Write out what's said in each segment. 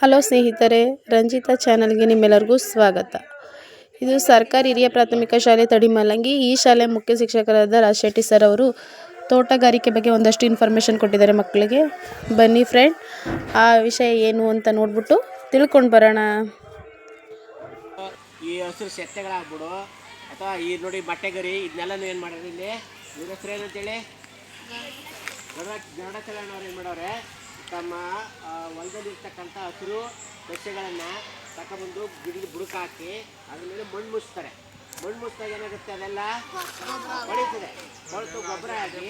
Hello ಸ್ನೇಹಿತರೆ, ರಂಜಿತಾ ಚಾನಲ್ಗೆ ನಿಮ್ಮೆಲ್ಲರಿಗೂ ಸ್ವಾಗತ. ಇದು ಸರ್ಕಾರಿ ಹಿರಿಯ ಪ್ರಾಥಮಿಕ ಶಾಲೆ ತಡಿಮಲಂಗಿ ಈ ಶಾಲೆ ಮುಖ್ಯ ಶಿಕ್ಷಕರಾದ ರಾಜ್ ಶೆಟ್ಟಿ ಸರ್ ಅವರು ತೋಟಗಾರಿಕೆ ಬಗ್ಗೆ ಒಂದಷ್ಟು ಇನ್ಫಾರ್ಮೇಷನ್ ಕೊಟ್ಟಿದ್ದಾರೆ ಮಕ್ಕಳಿಗೆ. ಬನ್ನಿ ಫ್ರೆಂಡ್ ಆ ವಿಷಯ ಏನು ಅಂತ ನೋಡ್ಬಿಟ್ಟು ತಿಳ್ಕೊಂಡು ಬರೋಣ. ಈ ಹಸಿರು ಸೆತ್ತೆಗಳಾಗ್ಬಿಡು. ಅಥವಾ ಈ ನೋಡಿ ಬಟ್ಟೆಗರಿ ಇದನ್ನೆಲ್ಲ ಏನು ಮಾಡೋದು ಇಲ್ಲಿ? ಹೆಸರು ಏನಂತೇಳಿ? ಏನು ಮಾಡೋರೆ ತಮ್ಮ ಹೊಲದಲ್ಲಿರ್ತಕ್ಕಂಥ ಹಸಿರು ಸಸ್ಯಗಳನ್ನು ತಗೊಬಂದು ಗಿಡದ ಬುಡಕಾಕಿ ಅದ್ರ ಮೇಲೆ ಮಣ್ಣು ಮುಚ್ತಾರೆ. ಮಣ್ಣು ಮುಚ್ಚಿದಾಗ ಏನಾಗುತ್ತೆ? ಅದೆಲ್ಲ ಹೊಳಿತದೆ ಹೊಳತು ಗೊಬ್ಬರ ಆಗಿ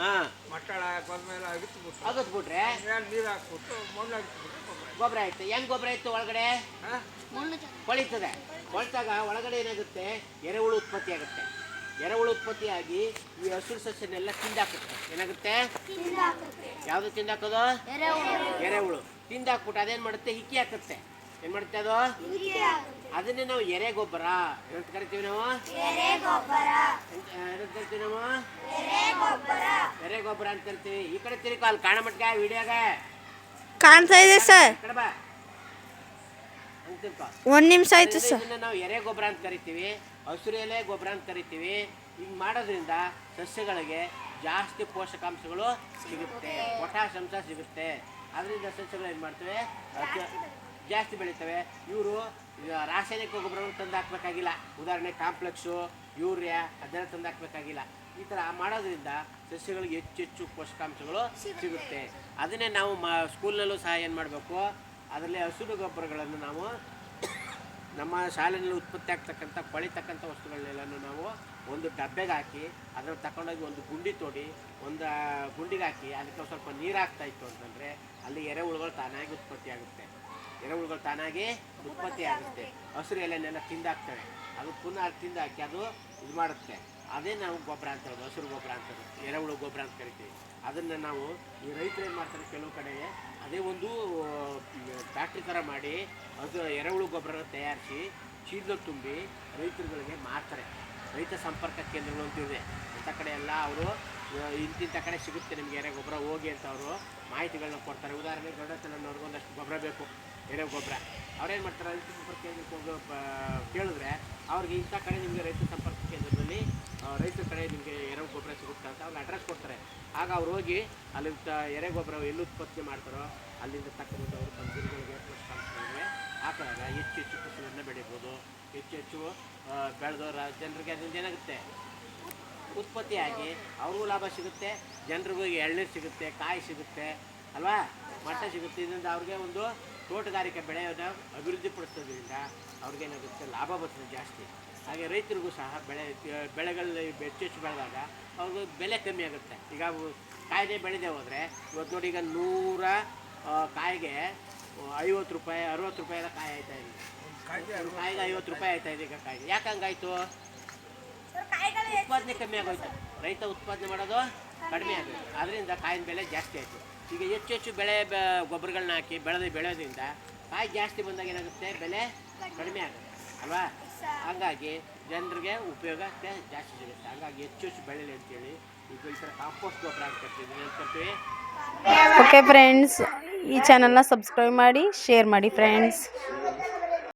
ಹಾಂ. ಮಟ್ಟಳ ಮೇಲೆ ಅಗಿತ್ಬಿಟ್ಟು ಆಗತ್ಬಿಟ್ರೆ ನೀರು ಹಾಕ್ಬಿಟ್ಟು ಮಣ್ಣು ಹಾಕ್ಬಿಟ್ಟು ಗೊಬ್ಬರ. ಗೊಬ್ಬರ ಆಯ್ತು. ಹೆಂಗ್ ಗೊಬ್ಬರ ಆಯ್ತು ಒಳಗಡೆ? ಹೊಳಿತದೆ ಹೊಳಿತಾಗ ಒಳಗಡೆ ಏನಾಗುತ್ತೆ? ಎರೆಹುಳು ಉತ್ಪತ್ತಿ ಆಗುತ್ತೆ. ಎರೆಹುಳು ಉತ್ಪತ್ತಿಯಾಗಿ ಈ ಹಸಿರು ಸಸ್ಯನೆಲ್ಲ ತಿಂದಾಕುತ್ತೆ. ಏನಾಗುತ್ತೆ? ಯಾವುದು ತಿಂದಾಕೋದು? ಎರೆಹುಳು. ತಿಂದಾಕ್ಬಿಟ್ಟು ಅದೇನ್ ಮಾಡುತ್ತೆ? ಹಿಕ್ಕಿ ಹಾಕುತ್ತೆ. ಏನ್ ಮಾಡುತ್ತೆ ಅದು? ಅದನ್ನೇ ನಾವು ಎರೆ ಗೊಬ್ಬರ. ಏನಂತ ಕರಿತೀವಿ ನಾವು? ಏನಂತ ಕರಿತೀವಿ ನಾವು? ಎರೆ ಗೊಬ್ಬರ ಅಂತ ಕರಿತೀವಿ. ಈ ಕಡೆ ತಿರುಗಿ ಅಲ್ಲಿ ಕಾಣಮಟ್ಗ ವಿಡಿಯೋಗ. ಕಾಣ್ತಾ ಇದೆ ಸರ್. ಒಂದ್ ಕಡೆ ಬಾ. ಹಂಗ್ ಒಂದು ನಿಮಿಷ ಆಯ್ತು ಸರ್. ನಾವು ಎರೆ ಗೊಬ್ಬರ ಅಂತ ಕರಿತೀವಿ. ಹಸಿರು ಎಲೆ ಗೊಬ್ಬರ ಅಂತ ಕರಿತೀವಿ. ಹಿಂಗ್ ಮಾಡೋದ್ರಿಂದ ಸಸ್ಯಗಳಿಗೆ ಜಾಸ್ತಿ ಪೋಷಕಾಂಶಗಳು ಸಿಗುತ್ತೆ. ಪೊಟ್ಯಾಶ್ ಅಂಶ ಸಿಗುತ್ತೆ. ಅದರಿಂದ ಸಸ್ಯಗಳು ಏನು ಮಾಡ್ತವೆ? ಜಾಸ್ತಿ ಬೆಳಿತವೆ. ಇವರು ರಾಸಾಯನಿಕ ಗೊಬ್ಬರವನ್ನು ತಂದು ಹಾಕ್ಬೇಕಾಗಿಲ್ಲ. ಉದಾಹರಣೆ ಕಾಂಪ್ಲೆಕ್ಸು ಯೂರಿಯಾ ಅದನ್ನು ತಂದು ಹಾಕ್ಬೇಕಾಗಿಲ್ಲ. ಈ ಥರ ಮಾಡೋದ್ರಿಂದ ಸಸ್ಯಗಳಿಗೆ ಹೆಚ್ಚು ಹೆಚ್ಚು ಪೋಷಕಾಂಶಗಳು ಸಿಗುತ್ತೆ. ಅದನ್ನೇ ನಾವು ಮಾ ಸ್ಕೂಲ್ನಲ್ಲೂ ಸಹ ಏನು ಮಾಡಬೇಕು? ಅದರಲ್ಲಿ ಹಸಿರು ಗೊಬ್ಬರಗಳನ್ನು ನಾವು ನಮ್ಮ ಶಾಲೆಯಲ್ಲಿ ಉತ್ಪತ್ತಿ ಆಗ್ತಕ್ಕಂಥ ಕೊಳಿತಕ್ಕಂಥ ವಸ್ತುಗಳನ್ನೆಲ್ಲನೂ ನಾವು ಒಂದು ಡಬ್ಬೆಗೆ ಹಾಕಿ ಅದನ್ನು ತಗೊಂಡೋಗಿ ಒಂದು ಗುಂಡಿ ತೋಡಿ, ಒಂದು ಗುಂಡಿಗೆ ಹಾಕಿ, ಅದಕ್ಕೆ ಸ್ವಲ್ಪ ನೀರು ಹಾಕ್ತಾ ಇತ್ತು ಅಂತಂದರೆ ಅಲ್ಲಿ ಎರೆಹುಳುಗಳು ತಾನಾಗಿ ಉತ್ಪತ್ತಿ ಆಗುತ್ತೆ. ಎರೆಹುಳುಗಳು ತಾನಾಗಿ ಉತ್ಪತ್ತಿ ಆಗುತ್ತೆ. ಹಸಿರು ಎಲೆನೆಲ್ಲ ತಿಂದಾಕ್ತವೆ. ಅದು ಪುನಃ ತಿಂದಾಕಿ ಅದು ಇದು ಮಾಡುತ್ತೆ. ಅದೇ ನಾವು ಗೊಬ್ಬರ ಅಂತ ಹೇಳೋದು, ಹಸಿರು ಗೊಬ್ಬರ ಅಂತ ಹೇಳೋದು. ಎರೆಹುಳು ಗೊಬ್ಬರ ಅಂತ ಕರಿತೀವಿ. ಅದನ್ನು ನಾವು ಈ ರೈತರು ಏನು ಮಾಡ್ತಾರೆ ಕೆಲವು ಕಡೆ, ಅದೇ ಒಂದು ಫ್ಯಾಕ್ಟ್ರಿ ಥರ ಮಾಡಿ, ಅದು ಎರೆಹುಳು ಗೊಬ್ಬರನ ತಯಾರಿಸಿ ಚೀಲದಲ್ಲಿ ತುಂಬಿ ರೈತರುಗಳಿಗೆ ಮಾರ್ತಾರೆ. ರೈತ ಸಂಪರ್ಕ ಕೇಂದ್ರಗಳು ಅಂತಿದೆ ಅಂಥ ಕಡೆ ಎಲ್ಲ ಅವರು ಇಂತಿಂಥ ಕಡೆ ಸಿಗುತ್ತೆ ನಿಮಗೆ ಎರೆ ಗೊಬ್ಬರ, ಹೋಗಿ ಅಂತ ಅವರು ಮಾಹಿತಿಗಳನ್ನ ಕೊಡ್ತಾರೆ. ಉದಾಹರಣೆಗೆ ದೊಡ್ಡತನವ್ರಿಗೆ ಒಂದಷ್ಟು ಗೊಬ್ಬರ ಬೇಕು, ಎರೆ ಗೊಬ್ಬರ. ಅವ್ರೇನು ಮಾಡ್ತಾರೆ, ರೈತ ಸಂಪರ್ಕ ಕೇಂದ್ರಕ್ಕೆ ಹೋಗೋ ಕೇಳಿದ್ರೆ ಅವ್ರಿಗೆ ಇಂಥ ಕಡೆ ನಿಮಗೆ ರೈತ ಸಂಪರ್ಕ ಕೇಂದ್ರದಲ್ಲಿ ಆ, ರೈತರ ಕಡೆ ನಿಮಗೆ ಎರೆ ಗೊಬ್ಬರ ಸಿಗುತ್ತೆ ಅಂತ ಅವ್ರಿಗೆ ಅಡ್ರೆಸ್ ಕೊಡ್ತಾರೆ ಆಗ ಅವ್ರು ಹೋಗಿ ಅಲ್ಲಿ ಎರೆಗೊಬ್ಬರ ಎರೆ ಗೊಬ್ಬರ ಎಲ್ಲಿ ಉತ್ಪತ್ತಿ ಮಾಡ್ತಾರೋ ಅಲ್ಲಿಂದ ತಕ್ಕಂಥ ಅವರು ತಮ್ಮ ಗಿಡಗಳಿಗೆ ಪೋಷಕಾಂಶಗಳಿಗೆ ಹಾಕಿದಾಗ ಹೆಚ್ಚು ಹೆಚ್ಚು ಫಸಲನ್ನು ಬೆಳಿಬೋದು. ಹೆಚ್ಚು ಹೆಚ್ಚು ಬೆಳೆದವರ ಬೆಳೆದು ಜನರಿಗೆ ಅದರಿಂದ ಏನಾಗುತ್ತೆ? ಉತ್ಪತ್ತಿಯಾಗಿ ಅವ್ರಿಗೂ ಲಾಭ ಸಿಗುತ್ತೆ, ಜನರಿಗೂ ಎಳ್ನೀರು ಸಿಗುತ್ತೆ, ಕಾಯಿ ಸಿಗುತ್ತೆ, ಅಲ್ವಾ? ಮಟ್ಟ ಸಿಗುತ್ತೆ. ಇದರಿಂದ ಅವ್ರಿಗೆ ಒಂದು ತೋಟಗಾರಿಕೆ ಬೆಳೆಯನ್ನು ಅಭಿವೃದ್ಧಿಪಡಿಸೋದ್ರಿಂದ ಅವ್ರಿಗೇನಾಗುತ್ತೆ ಲಾಭ ಬರ್ತದೆ ಜಾಸ್ತಿ. ಹಾಗೆ ರೈತರಿಗೂ ಸಹ ಬೆಳೆ ಬೆಳೆಗಳಲ್ಲಿ ಹೆಚ್ಚು ಹೆಚ್ಚು ಬೆಳೆದಾಗ ಅವ್ರಿಗೂ ಬೆಲೆ ಕಮ್ಮಿ ಆಗುತ್ತೆ. ಈಗ ಕಾಯಿದೆ ಕಾಯ್ದೆ ಬೆಳೆದೇ ಹೋದರೆ ಇವತ್ತು ನೋಡಿ ಈಗ ನೂರ ಕಾಯಿಗೆ ಐವತ್ತು ರೂಪಾಯಿ ಅರುವತ್ತು ರೂಪಾಯಿ ಎಲ್ಲ ಕಾಯಿ ಆಯ್ತಾ ಇದೆ. ಕಾಯಿಗೆ ಐವತ್ತು ರೂಪಾಯಿ. ಆಯ್ತಾ ಇದೆ ಈಗ ಕಾಯಿಗೆ. ಯಾಕೆ ಹಂಗಾಯ್ತು ಉತ್ಪಾದನೆ ಕಮ್ಮಿ ಆಗೋಯ್ತು. ರೈತ ಉತ್ಪಾದನೆ ಮಾಡೋದು ಕಡಿಮೆ ಆಗೋಯ್ತು ಅದರಿಂದ ಕಾಯಿನ ಬೆಲೆ ಜಾಸ್ತಿ ಆಯಿತು. ಈಗ ಹೆಚ್ಚು ಹೆಚ್ಚು ಬೆಳೆ ಗೊಬ್ಬರಗಳನ್ನ ಹಾಕಿ ಬೆಳೆದು ಬೆಳೆಯೋದ್ರಿಂದ ಕಾಯಿ ಜಾಸ್ತಿ ಬಂದಾಗ ಏನಾಗುತ್ತೆ? ಬೆಲೆ ಕಡಿಮೆ ಆಗುತ್ತೆ, ಅಲ್ವಾ? ಹಾಗಾಗಿ ಜನರಿಗೆ ಉಪಯೋಗ ಜಾಸ್ತಿ ಸಿಗುತ್ತೆ. ಹಾಗಾಗಿ ಹೆಚ್ಚು ಹೆಚ್ಚು ಬೆಳೆಯಲಿ ಅಂತೇಳಿ ಈಗ ಈ ಥರ ಕಾಂಪೋಸ್ಟ್ ಗೊಬ್ಬರ ಹಾಕ್ತಿರ್ತೀವಿ ಓಕೆ ಫ್ರೆಂಡ್ಸ್ ಈ ಚಾನಲ್ನ ಸಬ್ಸ್ಕ್ರೈಬ್ ಮಾಡಿ ಶೇರ್ ಮಾಡಿ ಫ್ರೆಂಡ್ಸ್